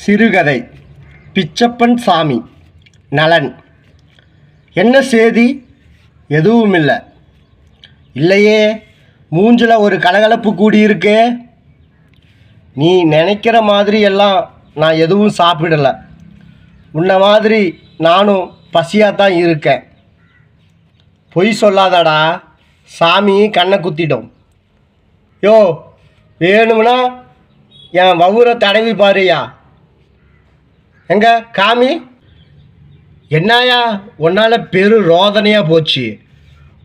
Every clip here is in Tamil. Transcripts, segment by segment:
சிறுகதை. பிச்சப்பன் சாமி நலன். என்ன சேதி? எதுவும் இல்லை இல்லையே மூஞ்சில் ஒரு கலகலப்பு கூடியிருக்கு. நீ நினைக்கிற மாதிரி எல்லாம் நான் எதுவும் சாப்பிடலை. உன்ன மாதிரி நானும் பசியாக தான் இருக்கேன். பொய் சொல்லாதடா சாமி கண்ணை குத்திட்டோம் யோ வேணும்னா என் வவுரை தடவி பாருயா எங்க காமி? என்னாயா உன்னால் பெரு ரோதனையாக போச்சு.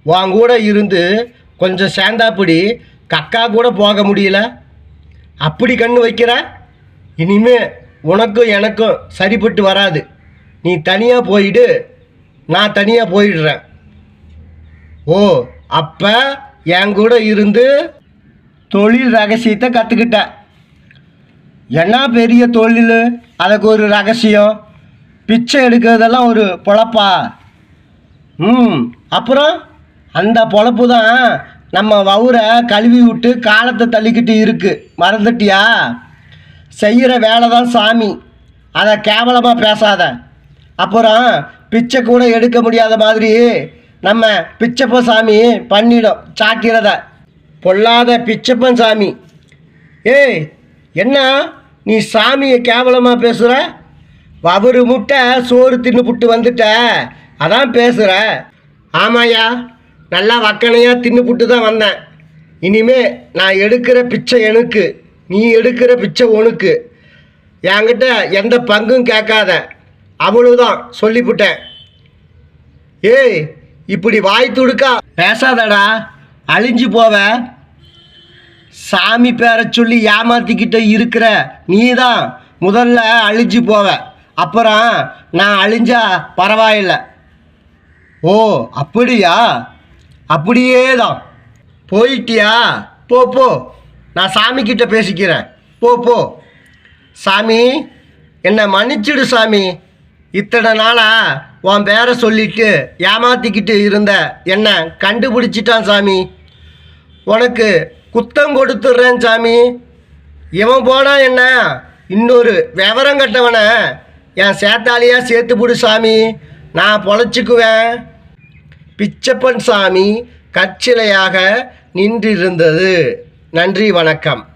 உன் கூட இருந்து கொஞ்சம் சேர்ந்தாப்படி கக்கா கூட போக முடியல. அப்படி கண்ணு வைக்கிற? இனிமே உனக்கும் எனக்கும் சரிப்பட்டு வராது. நீ தனியாக போயிடு நான் தனியாக போயிடுறேன். ஓ அப்போ என் கூட இருந்து தொழில் ரகசியத்தை கற்றுக்கிட்டேன் என்ன பெரிய தொழில்? அதுக்கு ஒரு ரகசியம். பிச்சை எடுக்கிறதெல்லாம் ஒரு பொழப்பா? ம் அப்புறம்? அந்த பொழப்பு தான் நம்ம வவுரை கழுவி விட்டு காலத்தை தள்ளிக்கிட்டு இருக்குது மறந்துட்டியா? செய்கிற வேலை தான் சாமி. அதை கேவலமாக பேசாத. அப்புறம் பிச்சை கூட எடுக்க முடியாத மாதிரி நம்ம பிச்சப்ப சாமி பண்ணிடும் சாக்கிறத பொல்லாத பிச்சப்பன் சாமி. ஏய் என்ன? நீ சாமியை கேவலமாக பேசுகிற அவரு முட்டை சோறு தின்னுபுட்டு வந்துட்ட. அதான் பேசுகிற ஆமாயா நல்லா வக்கனையாக தின்னுபுட்டு தான் வந்தேன். இனிமே நான் எடுக்கிற பிச்சை எனக்கு. நீ எடுக்கிற பிச்சை உனக்கு. என்கிட்ட எந்த பங்கும் கேட்காத. அவ்வளவுதான் சொல்லிவிட்டேன் ஏய் இப்படி வாய் துடுக்கா. பேசாதடா. அழிஞ்சு போவ. சாமி பேரை சொல்லி ஏமாத்திக்கிட்ட இருக்கிற நீ தான் முதல்ல அழிஞ்சு போவ. அப்புறம் நான் அழிஞ்சா பரவாயில்ல. ஓ அப்படியா? அப்படியே தான் போயிட்டியா? போ போ. நான் சாமிக்கிட்ட பேசிக்கிறேன். போ போ. சாமி என்னை மன்னிச்சிடு சாமி. இத்தனை நாளாக உன் பேரை சொல்லிட்டு ஏமாத்திக்கிட்டு இருந்த என்னை கண்டுபிடிச்சிட்டான் சாமி. உனக்கு குத்தம் கொடுத்துட்றேன் சாமி. இவன் போனா என்ன? இன்னொரு விவரம் கட்டவனை. என் சேத்தாலியாக சேர்த்து போடு சாமி. நான் பொழைச்சிக்குவேன். பிச்சப்பன் சாமி கற்சிலையாக நின்றிருந்தது. நன்றி வணக்கம்.